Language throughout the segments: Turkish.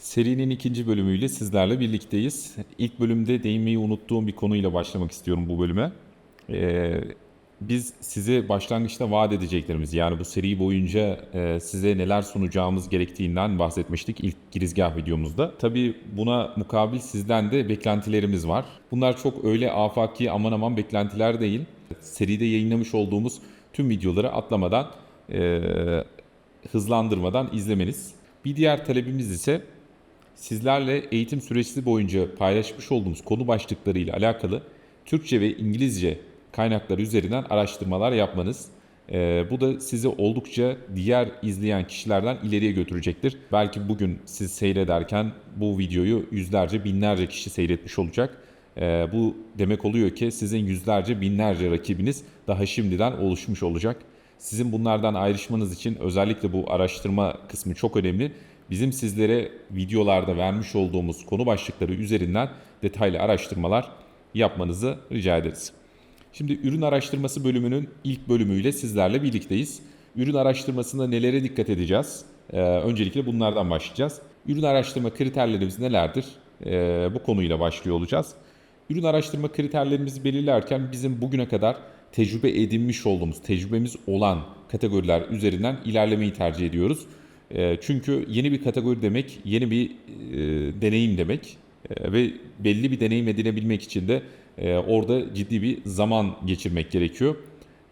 Serinin ikinci bölümüyle sizlerle birlikteyiz. İlk bölümde değinmeyi unuttuğum bir konuyla başlamak istiyorum bu bölüme. Ee, biz size başlangıçta vaat edeceklerimiz yani bu seri boyunca e, size neler sunacağımız gerektiğinden bahsetmiştik ilk girizgah videomuzda. Tabii buna mukabil sizden de beklentilerimiz var. Bunlar çok öyle afaki aman aman beklentiler değil. Seride yayınlamış olduğumuz tüm videoları atlamadan, e, hızlandırmadan izlemeniz. Bir diğer talebimiz ise sizlerle eğitim süresi boyunca paylaşmış olduğumuz konu başlıkları ile alakalı Türkçe ve İngilizce kaynakları üzerinden araştırmalar yapmanız. Ee, bu da sizi oldukça diğer izleyen kişilerden ileriye götürecektir. Belki bugün siz seyrederken bu videoyu yüzlerce binlerce kişi seyretmiş olacak. Ee, bu demek oluyor ki sizin yüzlerce binlerce rakibiniz daha şimdiden oluşmuş olacak. Sizin bunlardan ayrışmanız için özellikle bu araştırma kısmı çok önemli. Bizim sizlere videolarda vermiş olduğumuz konu başlıkları üzerinden detaylı araştırmalar yapmanızı rica ederiz. Şimdi ürün araştırması bölümünün ilk bölümüyle sizlerle birlikteyiz. Ürün araştırmasında nelere dikkat edeceğiz? Ee, öncelikle bunlardan başlayacağız. Ürün araştırma kriterlerimiz nelerdir? Ee, bu konuyla başlıyor olacağız. Ürün araştırma kriterlerimizi belirlerken bizim bugüne kadar tecrübe edinmiş olduğumuz, tecrübemiz olan kategoriler üzerinden ilerlemeyi tercih ediyoruz. E, çünkü yeni bir kategori demek, yeni bir e, deneyim demek E, ve belli bir deneyim edinebilmek için de e, orada ciddi bir zaman geçirmek gerekiyor.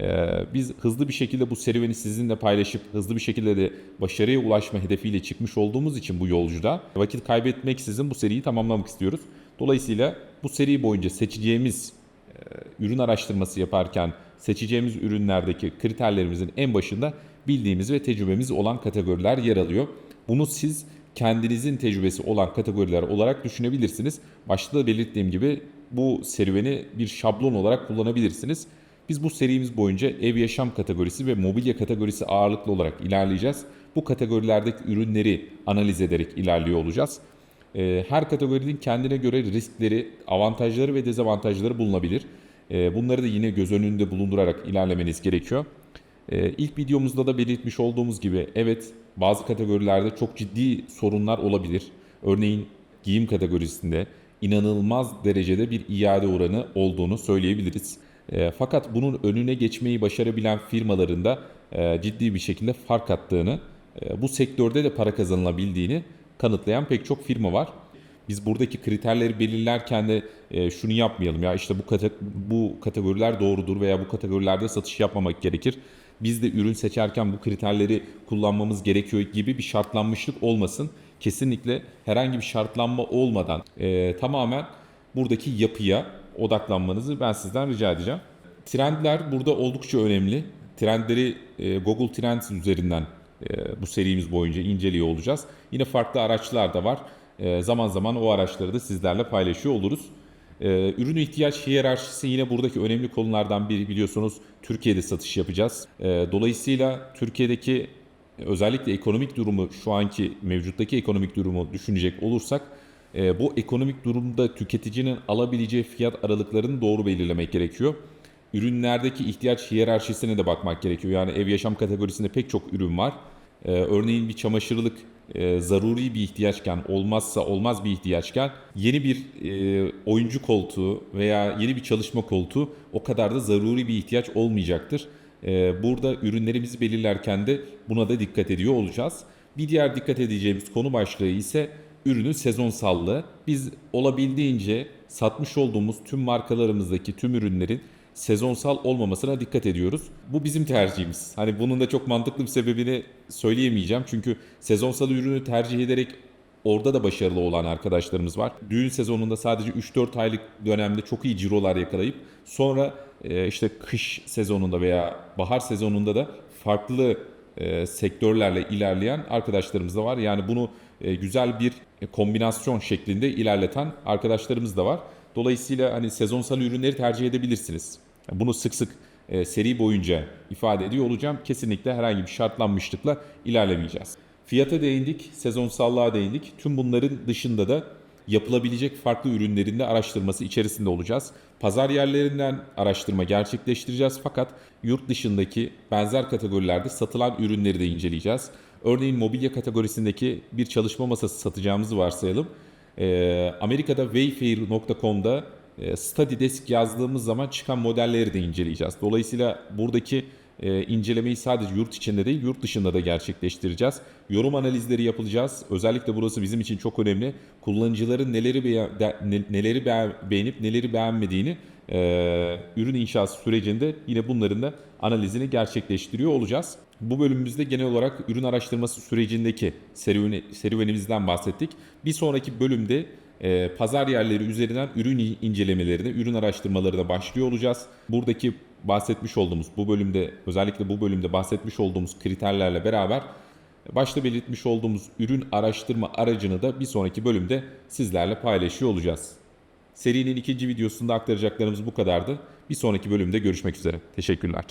E, biz hızlı bir şekilde bu serüveni sizinle paylaşıp hızlı bir şekilde de başarıya ulaşma hedefiyle çıkmış olduğumuz için bu yolcuda vakit kaybetmeksizin bu seriyi tamamlamak istiyoruz. Dolayısıyla bu seri boyunca seçeceğimiz e, ürün araştırması yaparken seçeceğimiz ürünlerdeki kriterlerimizin en başında bildiğimiz ve tecrübemiz olan kategoriler yer alıyor. Bunu siz kendinizin tecrübesi olan kategoriler olarak düşünebilirsiniz. Başta da belirttiğim gibi bu serüveni bir şablon olarak kullanabilirsiniz. Biz bu serimiz boyunca ev yaşam kategorisi ve mobilya kategorisi ağırlıklı olarak ilerleyeceğiz. Bu kategorilerdeki ürünleri analiz ederek ilerliyor olacağız. Ee, Her kategorinin kendine göre riskleri, avantajları ve dezavantajları bulunabilir. Ee, Bunları da yine göz önünde bulundurarak ilerlemeniz gerekiyor. Ee, İlk videomuzda da belirtmiş olduğumuz gibi evet bazı kategorilerde çok ciddi sorunlar olabilir. Örneğin giyim kategorisinde inanılmaz derecede bir iade oranı olduğunu söyleyebiliriz. E, fakat bunun önüne geçmeyi başarabilen firmaların da e, ciddi bir şekilde fark attığını, e, bu sektörde de para kazanılabildiğini kanıtlayan pek çok firma var. Biz buradaki kriterleri belirlerken de e, şunu yapmayalım ya işte bu kate- bu kategoriler doğrudur veya bu kategorilerde satış yapmamak gerekir. Biz de ürün seçerken bu kriterleri kullanmamız gerekiyor gibi bir şartlanmışlık olmasın. Kesinlikle herhangi bir şartlanma olmadan e, tamamen buradaki yapıya odaklanmanızı ben sizden rica edeceğim. Trendler burada oldukça önemli. Trendleri e, Google Trends üzerinden e, bu serimiz boyunca inceliyor olacağız. Yine farklı araçlar da var. E, zaman zaman o araçları da sizlerle paylaşıyor oluruz. E, ürün ihtiyaç hiyerarşisi yine buradaki önemli konulardan biri biliyorsunuz. Türkiye'de satış yapacağız. E, dolayısıyla Türkiye'deki özellikle ekonomik durumu şu anki mevcuttaki ekonomik durumu düşünecek olursak e, bu ekonomik durumda tüketicinin alabileceği fiyat aralıklarını doğru belirlemek gerekiyor. Ürünlerdeki ihtiyaç hiyerarşisine de bakmak gerekiyor. Yani ev yaşam kategorisinde pek çok ürün var. Ee, örneğin bir çamaşırlık e, zaruri bir ihtiyaçken, olmazsa olmaz bir ihtiyaçken yeni bir e, oyuncu koltuğu veya yeni bir çalışma koltuğu o kadar da zaruri bir ihtiyaç olmayacaktır. Ee, burada ürünlerimizi belirlerken de buna da dikkat ediyor olacağız. Bir diğer dikkat edeceğimiz konu başlığı ise ürünün sezonsallığı. Biz olabildiğince satmış olduğumuz tüm markalarımızdaki tüm ürünlerin sezonsal olmamasına dikkat ediyoruz. Bu bizim tercihimiz. Hani bunun da çok mantıklı bir sebebini söyleyemeyeceğim. Çünkü sezonsal ürünü tercih ederek orada da başarılı olan arkadaşlarımız var. Düğün sezonunda sadece 3-4 aylık dönemde çok iyi cirolar yakalayıp sonra e, işte kış sezonunda veya bahar sezonunda da farklı e, sektörlerle ilerleyen arkadaşlarımız da var. Yani bunu e, güzel bir kombinasyon şeklinde ilerleten arkadaşlarımız da var. Dolayısıyla hani sezonsal ürünleri tercih edebilirsiniz. Bunu sık sık e, seri boyunca ifade ediyor olacağım. Kesinlikle herhangi bir şartlanmışlıkla ilerlemeyeceğiz. Fiyata değindik, sezonsallığa değindik. Tüm bunların dışında da yapılabilecek farklı ürünlerin de araştırması içerisinde olacağız. Pazar yerlerinden araştırma gerçekleştireceğiz fakat yurt dışındaki benzer kategorilerde satılan ürünleri de inceleyeceğiz. Örneğin mobilya kategorisindeki bir çalışma masası satacağımızı varsayalım. Ee, Amerika'da Wayfair.com'da e, Study Desk yazdığımız zaman çıkan modelleri de inceleyeceğiz. Dolayısıyla buradaki e, incelemeyi sadece yurt içinde değil yurt dışında da gerçekleştireceğiz. Yorum analizleri yapılacağız. Özellikle burası bizim için çok önemli. Kullanıcıların neleri beğen- neleri beğen- beğenip neleri beğenmediğini e, ürün inşası sürecinde yine bunların da analizini gerçekleştiriyor olacağız. Bu bölümümüzde genel olarak ürün araştırması sürecindeki serüveni, serüvenimizden bahsettik. Bir sonraki bölümde e, pazar yerleri üzerinden ürün incelemelerine, ürün araştırmalarına başlıyor olacağız. Buradaki bahsetmiş olduğumuz bu bölümde özellikle bu bölümde bahsetmiş olduğumuz kriterlerle beraber başta belirtmiş olduğumuz ürün araştırma aracını da bir sonraki bölümde sizlerle paylaşıyor olacağız. Serinin ikinci videosunda aktaracaklarımız bu kadardı. Bir sonraki bölümde görüşmek üzere. Teşekkürler.